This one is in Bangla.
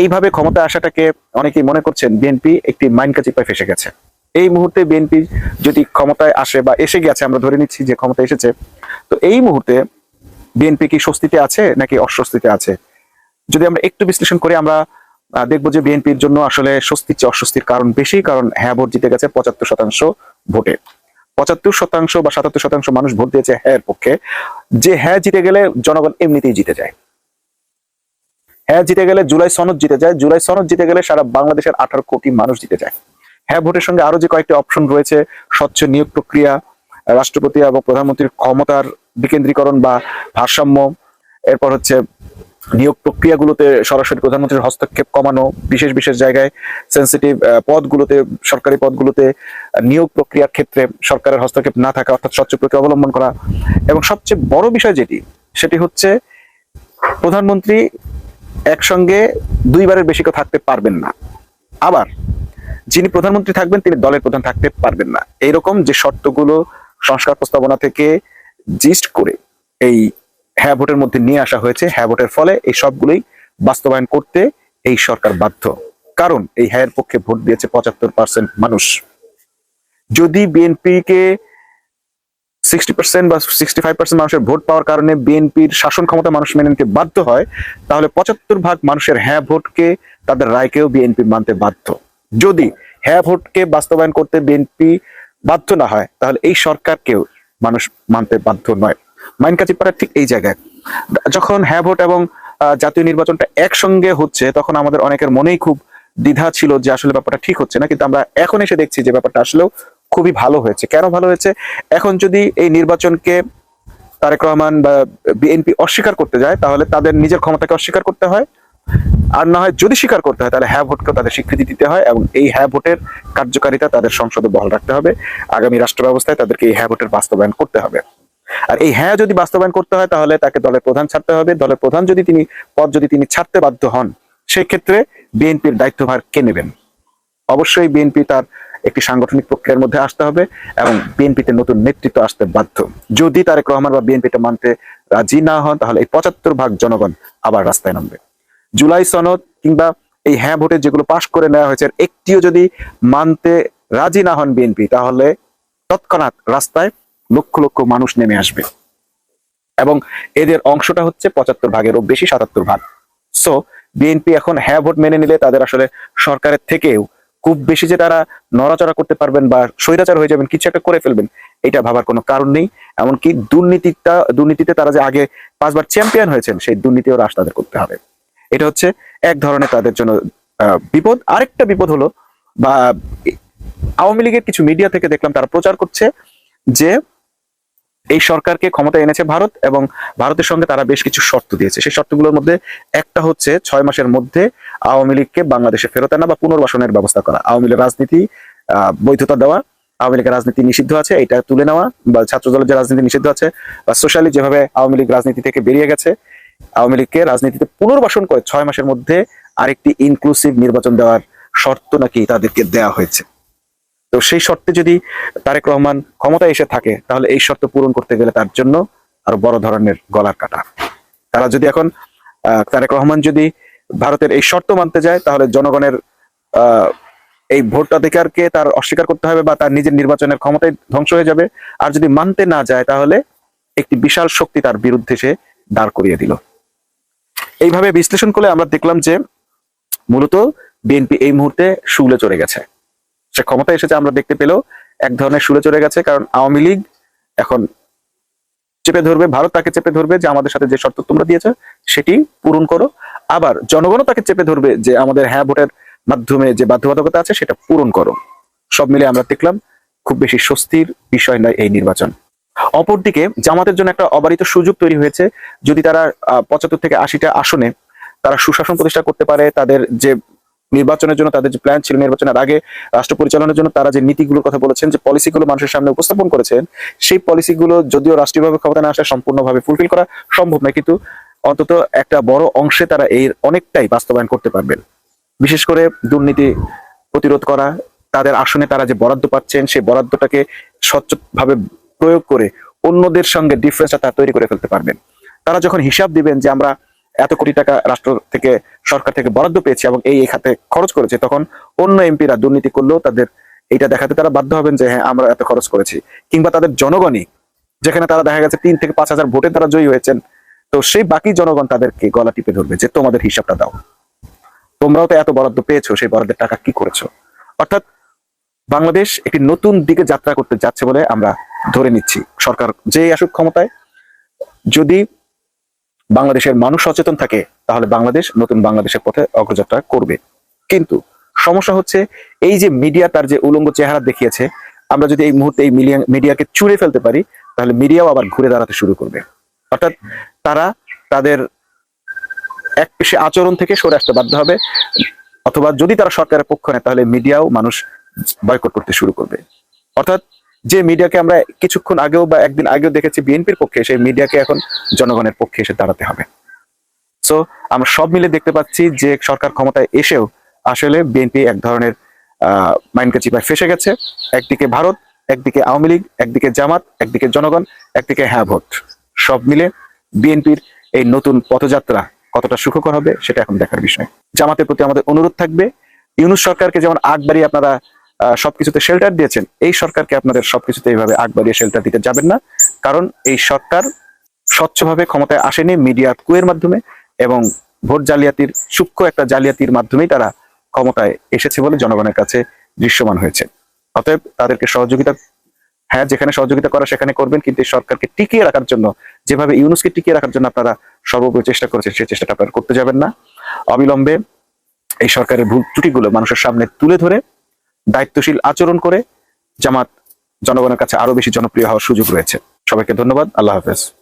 এইভাবে ক্ষমতা আসাটাকে অনেকেই মনে করছেন বিএনপি একটি মাইনকা চিপায় ফেসে গেছে। এই মুহূর্তে বিএনপি যদি ক্ষমতায় আসে বা এসে গেছে, আমরা ধরে নিচ্ছি যে ক্ষমতা এসেছে, তো এই মুহূর্তে বিএনপি কি স্বস্তিতে আছে নাকি অস্বস্তিতে আছে? যদি আমরা একটু বিশ্লেষণ করি, আমরা দেখব যে বিএনপির জন্য আসলে স্বস্তির চেয়ে অস্বস্তির কারণ বেশি, কারণ হ্যাঁ ভোট জিতে গেছে পঁচাত্তর শতাংশ ভোটে। পঁচাত্তর শতাংশ বা সাতাত্তর শতাংশ মানুষ ভোট দিয়েছে হ্যাঁ পক্ষে। যে হ্যাঁ জিতে গেলে জনগণ এমনিতেই জিতে যায়। হ্যাঁ জিতে গেলে জুলাই সনদ জিতে যায়, জুলাই সনদ জিতে গেলে সারা বাংলাদেশের আঠারো কোটি মানুষ জিতে যায়। হ্যাঁ ভোটের সঙ্গে আরও যে কয়েকটি অপশন রয়েছে, স্বচ্ছ নিয়োগ প্রক্রিয়া, রাষ্ট্রপতি এবং প্রধানমন্ত্রীর ক্ষমতার বিকেন্দ্রীকরণ বা ভারসাম্য, এরপর হচ্ছে নিয়োগ প্রক্রিয়াগুলোতে সরাসরি প্রধানমন্ত্রীর হস্তক্ষেপ কমানো, বিশেষ বিশেষ জায়গায় সেন্সিটিভ পদগুলোতে, সরকারি পদগুলোতে নিয়োগ প্রক্রিয়ার ক্ষেত্রে সরকারের হস্তক্ষেপ না থাকা অর্থাৎ স্বচ্ছ প্রক্রিয়া অবলম্বন করা। এবং সবচেয়ে বড় বিষয় যেটি, সেটি হচ্ছে প্রধানমন্ত্রী একসঙ্গে দুইবারের বেশি কেউ থাকতে পারবেন না। আবার যিনি প্রধানমন্ত্রী থাকবেন, তিনি দলের প্রধান থাকতে পারবেন না। এইরকম যে শর্তগুলো সংস্কার প্রস্তাবনা থেকে জিস্ট করে এই হ্যাঁ ভোটের মধ্যে নিয়ে আসা হয়েছে হ্যাঁ ভোটের ফলে এই সবগুলোই বাস্তবায়ন করতে এই সরকার বাধ্য। কারণ এই হ্যাঁ পক্ষে ভোট দিয়েছে পঁচাত্তর পার্সেন্ট মানুষ। যদি বিএনপি কে সিক্সটি পার্সেন্ট বা সিক্সটি ফাইভ পার্সেন্ট মানুষের ভোট পাওয়ার কারণে বিএনপির শাসন ক্ষমতা মানুষ মেনে নিতে বাধ্য হয়, তাহলে পঁচাত্তর ভাগ মানুষের হ্যাঁ ভোটকে তাদের রায়কেও বিএনপি মানতে বাধ্য। যদি হ্যাঁ ভোটকে বাস্তবায়ন করতে বিএনপি বাধ্য না হয়, তাহলে এই সরকারকেও মানুষ মানতে বাধ্য নয়। মাইন কাচিপাড়া ঠিক এই জায়গায়। যখন হ্যাঁ ভোট এবং জাতীয় নির্বাচনটা একসঙ্গে হচ্ছে, তখন আমাদের অনেকের মনেই খুব দ্বিধা ছিল যে আসলে ব্যাপারটা ঠিক হচ্ছে না, কিন্তু আমরা এখন এসে দেখছি যে ব্যাপারটা আসলেও খুবই ভালো হয়েছে। কেন ভালো হয়েছে? এখন যদি এই নির্বাচনকে তারেক রহমান বা বিএনপি অস্বীকার করতে যায়, তাহলে তাদের নিজের ক্ষমতাকে অস্বীকার করতে হয়। আর না হয় যদি স্বীকার করতে হয়, তাহলে হ্যাঁ ভোটকে তাদের স্বীকৃতি দিতে হয় এবং এই হ্যাঁ ভোটের কার্যকারিতা তাদের সংসদে বহাল রাখতে হবে। আগামী রাষ্ট্র ব্যবস্থায় তাদেরকে এই হ্যাঁ ভোটের বাস্তবায়ন করতে হবে। আর এই হ্যাঁ যদি বাস্তবায়ন করতে হয়, তাহলে তাকে দলের প্রধান ছাড়তে হবে। দলের প্রধান যদি তিনি, পদ যদি তিনি ছাড়তে বাধ্য হন সেই ক্ষেত্রে বিএনপির দায়িত্বভার কে নেবেন? অবশ্যই বিএনপি তার একটি সাংগঠনিক প্রক্রিয়ার মধ্যে আসতে হবে এবং বিএনপিতে নতুন নেতৃত্ব আসতে বাধ্য। যদি তারেক রহমান বা বিএনপিটা মানতে রাজি না হন, তাহলে এই পঁচাত্তর ভাগ জনগণ আবার রাস্তায় নামবে। জুলাই সনদ কিংবা এই হ্যাঁ ভোটে যেগুলো পাশ করে নেওয়া হয়েছে একটিও যদি মানতে রাজি না হন বিএনপি, তাহলে তৎক্ষণাৎ রাস্তায় লক্ষ লক্ষ মানুষ নেমে আসবে। এবং এদের অংশটা হচ্ছে পঁচাত্তর ভাগেরও বেশি, সাতাত্তর ভাগ। সো বিএনপি এখন হ্যাঁ ভোট মেনে নিলে তাদের আসলে সরকারের থেকেও খুব বেশি যে তারা নড়াচড়া করতে পারবেন বা স্বৈরাচার হয়ে যাবেন, কিছু একটা করে ফেলবেন, এটা ভাবার কোনো কারণ নেই। এমনকি দুর্নীতিটা, দুর্নীতিতে তারা যে আগে পাঁচবার চ্যাম্পিয়ন হয়েছেন, সেই দুর্নীতিও হ্রাস তাদের করতে হবে। এটা হচ্ছে এক ধরনের তাদের জন্য বিপদ। আরেকটা বিপদ হলো, বা আওয়ামী লীগের কিছু মিডিয়া থেকে দেখলাম তারা প্রচার করছে যে এই সরকারকে ক্ষমতা এনেছে ভারত এবং ভারতের সঙ্গে তারা বেশ কিছু শর্ত দিয়েছে। সেই শর্তগুলোর মধ্যে একটা হচ্ছে ছয় মাসের মধ্যে আওয়ামী লীগকে বাংলাদেশে ফেরত আনা বা পুনর্বাসনের ব্যবস্থা করা। আওয়ামী লীগের রাজনীতি বৈধতা দেওয়া, আওয়ামী লীগের রাজনীতি নিষিদ্ধ আছে, এটা তুলে নেওয়া বা ছাত্র দলের যে রাজনীতি নিষিদ্ধ আছে বা সোশ্যালি যেভাবে আওয়ামী লীগ রাজনীতি থেকে বেরিয়ে গেছে, আওয়ামী লীগকে রাজনীতিতে পুনর্বাসন করে ছয় মাসের মধ্যে আরেকটি ইনক্লুসিভ নির্বাচন দেওয়ার শর্ত নাকি তাদেরকে দেওয়া হয়েছে। তো সেই শর্তে যদি তারেক রহমান ক্ষমতায় এসে থাকে, তাহলে এই শর্ত পূরণ করতে গেলে তার জন্য আরও বড় ধরনের গলার কাটা। তারা যদি এখন তারেক রহমান যদি ভারতের এই শর্ত মানতে যায়, তাহলে জনগণের এই ভোটাধিকারকে তার অস্বীকার করতে হবে বা তার নিজের নির্বাচনের ক্ষমতায় ধ্বংস হয়ে যাবে। আর যদি মানতে না যায়, তাহলে একটি বিশাল শক্তি তার বিরুদ্ধে সে দাঁড় করিয়ে দিল। এইভাবে বিশ্লেষণ করলে আমরা দেখলাম যে মূলত বিএনপি এই মুহূর্তে শুলে চড়ে গেছে। সে ক্ষমতা এসেছে, আমরা দেখতে পেলেও এক ধরনের শুলে চড়ে গেছে, কারণ আওয়ামী লীগ এখন চেপে ধরবে, ভারত তাকে চেপে ধরবে যে আমাদের সাথে যে শর্ত তোমরা দিয়েছ, সেটি পূরণ করো। আবার জনগণও তাকে চেপে ধরবে যে আমাদের হ্যাঁ ভোটের মাধ্যমে যে বাধ্যবাধকতা আছে, সেটা পূরণ করো। সব মিলে আমরা দেখলাম খুব বেশি স্বস্তির বিষয় নয় এই নির্বাচন। অপরদিকে জামাতের জন্য একটা অবারিত সুযোগ তৈরি হয়েছে, যদি তারা পঁচাত্তর থেকে আশিটা আসনে তারা সুশাসন প্রতিষ্ঠা করতে পারে, তাদের যে নির্বাচনের জন্য তাদের যে প্ল্যান ছিল নির্বাচনের আগে, রাষ্ট্র পরিচালনার জন্য তারা যে নীতিগুলোর কথা বলেছেন, যে পলিসিগুলো মানুষের সামনে উপস্থাপন করেছেন, সেই পলিসিগুলো যদিও রাষ্ট্রীয়ভাবে ক্ষমতা না আসা সম্পূর্ণভাবে ফুলফিল করা সম্ভব নয়, কিন্তু অন্তত একটা বড় অংশে তারা এর অনেকটাই বাস্তবায়ন করতে পারবেন। বিশেষ করে দুর্নীতি প্রতিরোধ করা, তাদের আসনে তারা যে বরাদ্দ পাচ্ছেন, সেই বরাদ্দটাকে স্বচ্ছভাবে প্রয়োগ করে অন্যদের সঙ্গে ডিফারেন্সটা তারা তৈরি করে ফেলতে পারবেন। তারা যখন হিসাব দিবেন যে আমরা এত কোটি টাকা রাষ্ট্র থেকে, সরকার থেকে বরাদ্দ পেয়েছে এবং এই খাতে খরচ করেছে, তখন অন্য এমপিরা দুর্নীতি করলেও তাদের এটা দেখাতে তারা বাধ্য হবেন যে হ্যাঁ আমরা এত খরচ করেছি। কিংবা তাদের জনগণই, যেখানে তারা দেখা গেছে তিন থেকে পাঁচ হাজার ভোটে তারা জয়ী হয়েছেন, তো সেই বাকি জনগণ তাদেরকে গলা টিপে ধরবে যে, তোমাদের হিসাবটা দাও। তোমরাও তো এত বরাদ্দ পেয়েছ, সেই বরাদ্দের টাকা কি করেছ? অর্থাৎ বাংলাদেশ একটি নতুন দিকে যাত্রা করতে যাচ্ছে বলে আমরা ধরে নিচ্ছি। সরকার যে আসুক ক্ষমতায়, যদি বাংলাদেশের মানুষ সচেতন থাকে, তাহলে বাংলাদেশ নতুন বাংলাদেশের পথে অগ্রযাত্রা করবে। কিন্তু সমস্যা হচ্ছে এই যে মিডিয়া তার যে উলঙ্গ চেহারা দেখিয়েছে, আমরা যদি এই মুহূর্তে এই মিডিয়াকে চুড়ে ফেলতে পারি, তাহলে মিডিয়াও আবার ঘুরে দাঁড়াতে শুরু করবে। অর্থাৎ তারা তাদের এক পেশে আচরণ থেকে সরে আসতে বাধ্য হবে, অথবা যদি তারা সরকারের পক্ষ নেয়, তাহলে মিডিয়াও মানুষ বয়কট করতে শুরু করবে। অর্থাৎ যে মিডিয়াকে আমরা কিছুক্ষণ আগেও বা একদিন আগেও দেখেছি বিএনপির পক্ষে, সেই মিডিয়াকে এখন জনগণের পক্ষে এসে দাঁড়াতে হবে। সো আমরা সব মিলে দেখতে পাচ্ছি যে সরকার ক্ষমতায় এসেও আসলে বিএনপি এক ধরনের, আহ, মাইনকে চিপায় ফেসে গেছে। একদিকে ভারত, একদিকে আওয়ামী লীগ, একদিকে জামাত, একদিকে জনগণ, একদিকে হ্যাঁ ভোট। সব মিলে বিএনপির এই নতুন পথযাত্রা কতটা সুখকর হবে, সেটা এখন দেখার বিষয়। জামাতের প্রতি আমাদের অনুরোধ থাকবে। ইউনুস সরকারকে যেমন আগ বাড়িয়ে আপনারা সবকিছুতে শেল্টার দিয়েছেন, এই সরকারকে আপনাদের সবকিছুতে এইভাবে আগ বাড়িয়ে শেল্টার দিতে যাবেন না। কারণ এই সরকার স্বচ্ছভাবে ক্ষমতায় আসেনি মিডিয়া কুয়ের মাধ্যমে এবং ভোট জালিয়াতির, সূক্ষ্ম একটা জালিয়াতির মাধ্যমেই তারা ক্ষমতায় এসেছে বলে জনগণের কাছে দৃশ্যমান হয়েছে। অতএব তাদেরকে সহযোগিতা হ্যাঁ যেখানে সহযোগিতা করা সেখানে করবেন, কিন্তু এই সরকারকে টিকিয়ে রাখার জন্য, যেভাবে ইউনুসকে টিকিয়ে রাখার জন্য আপনারা সর্বোপরি চেষ্টা করেছেন, সেই চেষ্টাটা আপনারা করতে যাবেন না। অবিলম্বে এই সরকারের ভুল ত্রুটিগুলো মানুষের সামনে তুলে ধরে দায়িত্বশীল আচরণ করে জামাত জনগণের কাছে আরও বেশি জনপ্রিয় হওয়ার সুযোগ রয়েছে। সবাইকে ধন্যবাদ। আল্লাহ হাফেজ।